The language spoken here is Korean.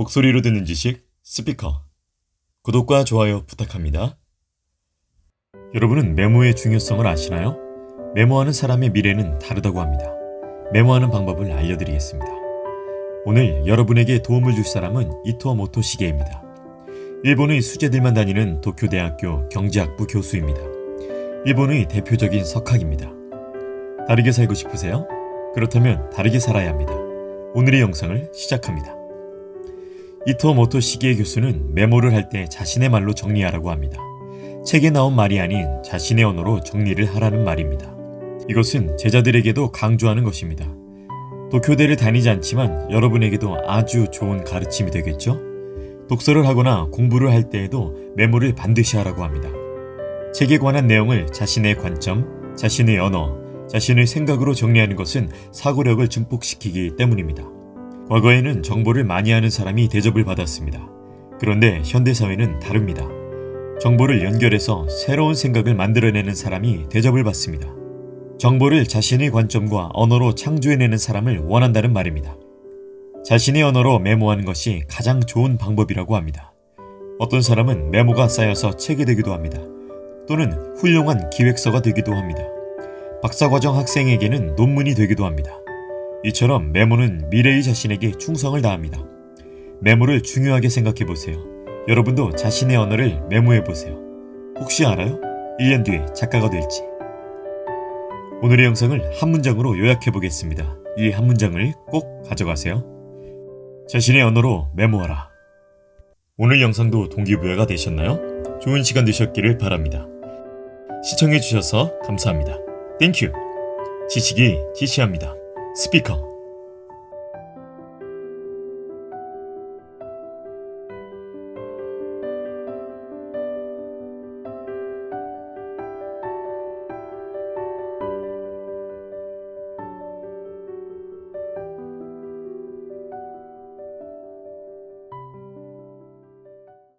목소리로 듣는 지식 스피커 구독과 좋아요 부탁합니다. 여러분은 메모의 중요성을 아시나요? 메모하는 사람의 미래는 다르다고 합니다. 메모하는 방법을 알려드리겠습니다. 오늘 여러분에게 도움을 줄 사람은 이토 모토 시게입니다. 일본의 수재들만 다니는 도쿄대학교 경제학부 교수입니다. 일본의 대표적인 석학입니다. 다르게 살고 싶으세요? 그렇다면 다르게 살아야 합니다. 오늘의 영상을 시작합니다. 이토모토 시게 교수는 메모를 할 때 자신의 말로 정리하라고 합니다. 책에 나온 말이 아닌 자신의 언어로 정리를 하라는 말입니다. 이것은 제자들에게도 강조하는 것입니다. 도쿄대를 다니지 않지만 여러분에게도 아주 좋은 가르침이 되겠죠? 독서를 하거나 공부를 할 때에도 메모를 반드시 하라고 합니다. 책에 관한 내용을 자신의 관점, 자신의 언어, 자신의 생각으로 정리하는 것은 사고력을 증폭시키기 때문입니다. 과거에는 정보를 많이 아는 사람이 대접을 받았습니다. 그런데 현대사회는 다릅니다. 정보를 연결해서 새로운 생각을 만들어내는 사람이 대접을 받습니다. 정보를 자신의 관점과 언어로 창조해내는 사람을 원한다는 말입니다. 자신의 언어로 메모하는 것이 가장 좋은 방법이라고 합니다. 어떤 사람은 메모가 쌓여서 책이 되기도 합니다. 또는 훌륭한 기획서가 되기도 합니다. 박사과정 학생에게는 논문이 되기도 합니다. 이처럼 메모는 미래의 자신에게 충성을 다합니다. 메모를 중요하게 생각해 보세요. 여러분도 자신의 언어를 메모해 보세요. 혹시 알아요? 1년 뒤에 작가가 될지. 오늘의 영상을 한 문장으로 요약해 보겠습니다. 이 한 문장을 꼭 가져가세요. 자신의 언어로 메모하라. 오늘 영상도 동기부여가 되셨나요? 좋은 시간 되셨기를 바랍니다. 시청해 주셔서 감사합니다. 땡큐. 지식이 지시합니다. 스피커